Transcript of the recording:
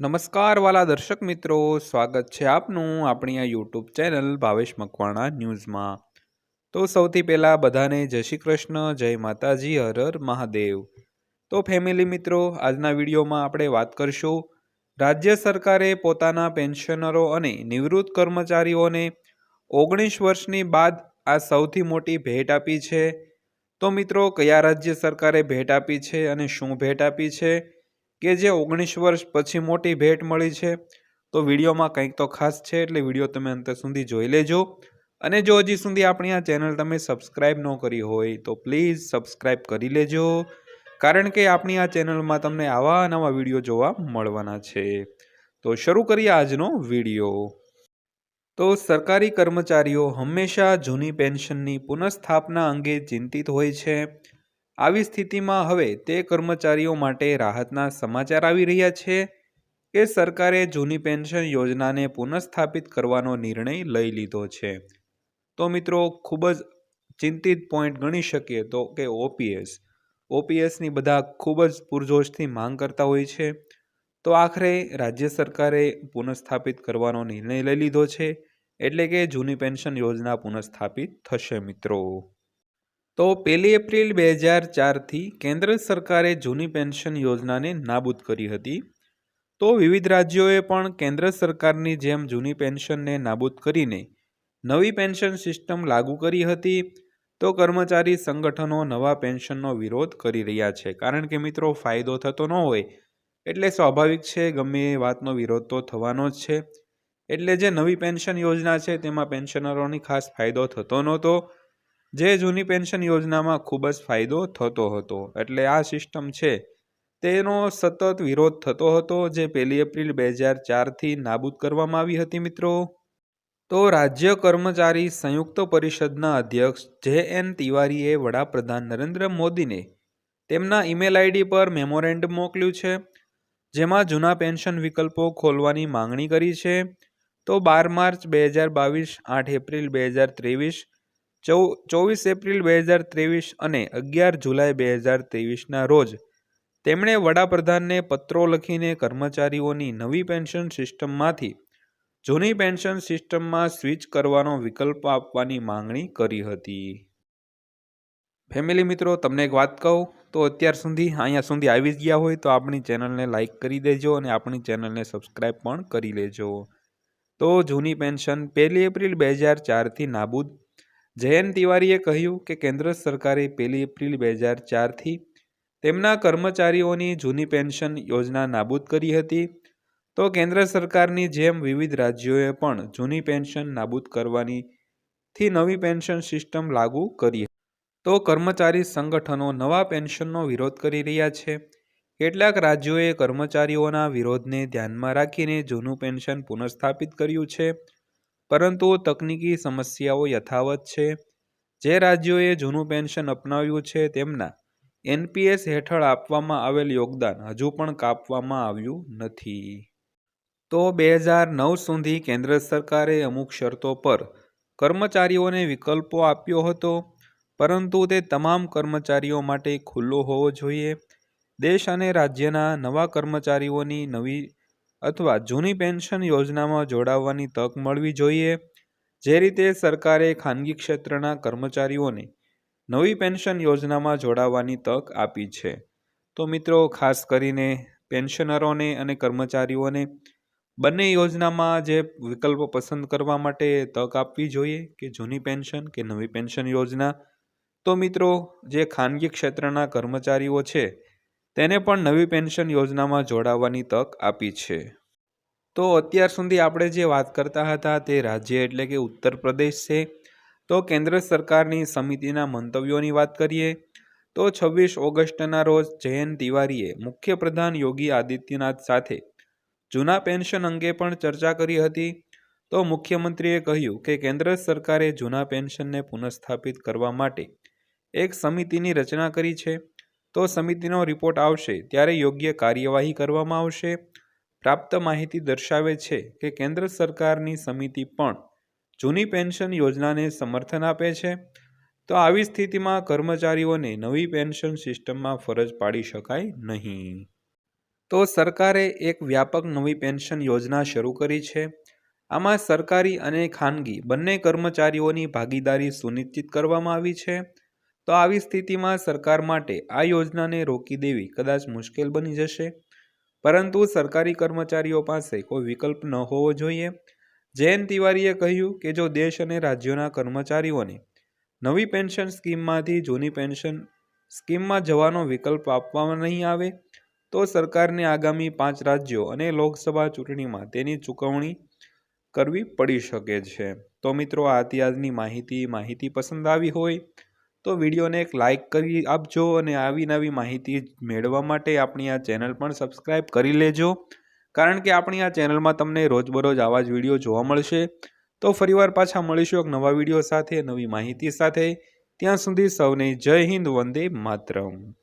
નમસ્કાર વાલા દર્શક મિત્રો, સ્વાગત છે આપનું આપણી આ યુટ્યુબ ચેનલ ભાવેશ મકવાણા ન્યૂઝમાં. તો સૌથી પહેલાં બધાને જય શ્રી કૃષ્ણ, જય માતાજી, હર હર મહાદેવ. તો ફેમિલી મિત્રો, આજના વિડીયોમાં આપણે વાત કરશું, રાજ્ય સરકારે પોતાના પેન્શનરો અને નિવૃત્ત કર્મચારીઓને ઓગણીસ વર્ષની બાદ આ સૌથી મોટી ભેટ આપી છે. તો મિત્રો, કયા રાજ્ય સરકારે ભેટ આપી છે અને શું ભેટ આપી છે? કે જે ઓગણીસ વર્ષ પછી મોટી ભેટ મળી છે, તો વિડીયોમાં કંઈક તો ખાસ છે એટલે વીડિયો તમે અંત સુધી જોઈ લેજો. અને જો હજી સુધી આપણી આ ચેનલ તમે સબસ્ક્રાઈબ ન કરી હોય, તો પ્લીઝ સબસ્ક્રાઈબ કરી લેજો, કારણ કે આપણી આ ચેનલમાં તમને આવા નવા વીડિયો જોવા મળવાના છે. તો શરૂ કરીએ આજનો વીડિયો. તો સરકારી કર્મચારીઓ હંમેશા જૂની પેન્શનની પુનઃસ્થાપના અંગે ચિંતિત હોય છે. આવી સ્થિતિમાં હવે તે કર્મચારીઓ માટે રાહતના સમાચાર આવી રહ્યા છે કે સરકારે જૂની પેન્શન યોજનાને પુનઃસ્થાપિત કરવાનો નિર્ણય લઈ લીધો છે. તો મિત્રો, ખૂબ જ ચિંતિત પોઈન્ટ ગણી શકીએ તો કે ઓપીએસ. ઓપીએસની બધા ખૂબ જ પૂરજોશથી માંગ કરતા હોય છે. તો આખરે રાજ્ય સરકારે પુનઃસ્થાપિત કરવાનો નિર્ણય લઈ લીધો છે. એટલે કે જૂની પેન્શન યોજના પુનઃસ્થાપિત થશે મિત્રો. તો પહેલી એપ્રિલ બે હજાર ચારથી કેન્દ્ર સરકારે જૂની પેન્શન યોજનાને નાબૂદ કરી હતી. તો વિવિધ રાજ્યોએ પણ કેન્દ્ર સરકારની જેમ જૂની પેન્શનને નાબૂદ કરીને નવી પેન્શન સિસ્ટમ લાગુ કરી હતી. તો કર્મચારી સંગઠનો નવા પેન્શનનો વિરોધ કરી રહ્યા છે. કારણ કે મિત્રો, ફાયદો થતો ન હોય એટલે સ્વાભાવિક છે, ગમે એ વાતનો વિરોધ તો થવાનો જ છે. એટલે જે નવી પેન્શન યોજના છે, તેમાં પેન્શનરોની ખાસ ફાયદો થતો નહોતો. જે જૂની પેન્શન યોજનામાં ખૂબ જ ફાયદો થતો હતો, એટલે આ સિસ્ટમ છે. તેનો સતત વિરોધ થતો હતો, જે પહેલી એપ્રિલ બે હજાર ચારથી નાબૂદ કરવામાં આવી હતી મિત્રો. તો રાજ્ય કર્મચારી સંયુક્ત પરિષદના અધ્યક્ષ જે એન તિવારીએ વડાપ્રધાન નરેન્દ્ર મોદીને તેમના ઈમેલ આઈડી પર મેમોરેન્ડમ મોકલ્યું છે, જેમાં જૂના પેન્શન વિકલ્પો ખોલવાની માંગણી કરી છે. તો બાર માર્ચ બે હજાર બાવીસ, આઠ એપ્રિલ બે હજાર ત્રેવીસ ચૌ, ચોવીસ એપ્રિલ બે હજાર ત્રેવીસ અને અગિયાર જુલાઈ બે હજાર ત્રેવીસના રોજ તેમણે વડાપ્રધાનને પત્રો લખીને કર્મચારીઓની નવી પેન્શન સિસ્ટમમાંથી જૂની પેન્શન સિસ્ટમમાં સ્વિચ કરવાનો વિકલ્પ આપવાની માંગણી કરી હતી. ફેમિલી મિત્રો, તમને એક વાત કહું, તો અત્યાર સુધી, અહીંયા સુધી આવી જ ગયા હોય તો આપણી ચેનલને લાઇક કરી દેજો અને આપણી ચેનલને સબસ્ક્રાઈબ પણ કરી લેજો. તો જૂની પેન્શન પહેલી એપ્રિલ બે હજાર ચારથી નાબૂદ જયંત તિવારીએ કહ્યું કે કેન્દ્ર સરકારે પહેલી એપ્રિલ બે હજાર ચારથી તેમના કર્મચારીઓની જૂની પેન્શન યોજના નાબૂદ કરી હતી. તો કેન્દ્ર સરકારની જેમ વિવિધ રાજ્યોએ પણ જૂની પેન્શન નાબૂદ કરવાની થી નવી પેન્શન સિસ્ટમ લાગુ કરી. તો કર્મચારી સંગઠનો નવા પેન્શનનો વિરોધ કરી રહ્યા છે. કેટલાક રાજ્યોએ કર્મચારીઓના વિરોધને ધ્યાનમાં રાખીને જૂનું પેન્શન પુનઃસ્થાપિત કર્યું છે. પરંતુ તકનીકી સમસ્યાઓ યથાવત છે. જે રાજ્યોએ જૂનું પેન્શન અપનાવ્યું છે તેમના એનપીએસ હેઠળ આપવામાં આવેલ યોગદાન હજુ પણ કાપવામાં આવ્યું નથી. તો બે હજાર નવ સુધી કેન્દ્ર સરકારે અમુક શરતો પર કર્મચારીઓને વિકલ્પો આપ્યો હતો, પરંતુ તે તમામ કર્મચારીઓ માટે ખુલ્લો હોવો જોઈએ. દેશ અને રાજ્યના નવા કર્મચારીઓની નવી અથવા જૂની પેન્શન યોજનામાં જોડાવવાની તક મળવી જોઈએ. જે રીતે સરકારે ખાનગી ક્ષેત્રના કર્મચારીઓને નવી પેન્શન યોજનામાં જોડાવવાની તક આપી છે. તો મિત્રો, ખાસ કરીને પેન્શનરોને અને કર્મચારીઓને બંને યોજનામાં જે વિકલ્પો પસંદ કરવા માટે તક આપવી જોઈએ, કે જૂની પેન્શન કે નવી પેન્શન યોજના. તો મિત્રો, જે ખાનગી ક્ષેત્રના કર્મચારીઓ છે તેને પણ નવી પેન્શન યોજનામાં જોડાવાની તક આપી છે. તો અત્યાર સુધી આપણે જે વાત કરતા હતા તે રાજ્ય એટલે કે ઉત્તર પ્રદેશ છે. તો કેન્દ્ર સરકારની સમિતિના મંતવ્યોની વાત કરીએ, તો છવ્વીસ ઓગસ્ટના રોજ જયંત તિવારીએ મુખ્યપ્રધાન યોગી આદિત્યનાથ સાથે જૂના પેન્શન અંગે પણ ચર્ચા કરી હતી. તો મુખ્યમંત્રીએ કહ્યું કે કેન્દ્ર સરકારે જૂના પેન્શનને પુનઃસ્થાપિત કરવા માટે એક સમિતિની રચના કરી છે. તો સમિતિનો રિપોર્ટ આવશે ત્યારે યોગ્ય કાર્યવાહી કરવામાં આવશે. પ્રાપ્ત માહિતી દર્શાવે છે કે કેન્દ્ર સરકારની સમિતિ પણ જૂની પેન્શન યોજનાને સમર્થન આપે છે. તો આવી સ્થિતિમાં કર્મચારીઓને નવી પેન્શન સિસ્ટમમાં ફરજ પાડી શકાય નહીં. તો સરકારે એક વ્યાપક નવી પેન્શન યોજના શરૂ કરી છે. આમાં સરકારી અને ખાનગી બંને કર્મચારીઓની ભાગીદારી સુનિશ્ચિત કરવામાં આવી છે. તો આવી સ્થિતિમાં સરકાર માટે આ યોજનાને રોકી દેવી કદાચ મુશ્કેલ બની જશે. પરંતુ સરકારી કર્મચારીઓ પાસે કોઈ વિકલ્પ ન હોવો જોઈએ. જયંત તિવારીએ કહ્યું કે જો દેશ અને રાજ્યોના કર્મચારીઓને નવી પેન્શન સ્કીમમાંથી જૂની પેન્શન સ્કીમમાં જવાનો વિકલ્પ આપવામાં નહીં આવે, તો સરકારને આગામી પાંચ રાજ્યો અને લોકસભા ચૂંટણીમાં તેની ચૂકવણી કરવી પડી શકે છે. તો મિત્રો, આ આજની માહિતી. માહિતી પસંદ આવી હોય તો વિડીયોને એક લાઇક કરી આપજો અને આવી નવી માહિતી મેળવવા માટે આપણી આ ચેનલ પણ સબસ્ક્રાઈબ કરી લેજો. કારણ કે આપણી આ ચેનલમાં તમને રોજબરોજ આવા જ વીડિયો જોવા મળશે. તો ફરીવાર પાછા મળીશું એક નવા વીડિયો સાથે, નવી માહિતી સાથે. ત્યાં સુધી સૌને જય હિન્દ, વંદે માતરમ.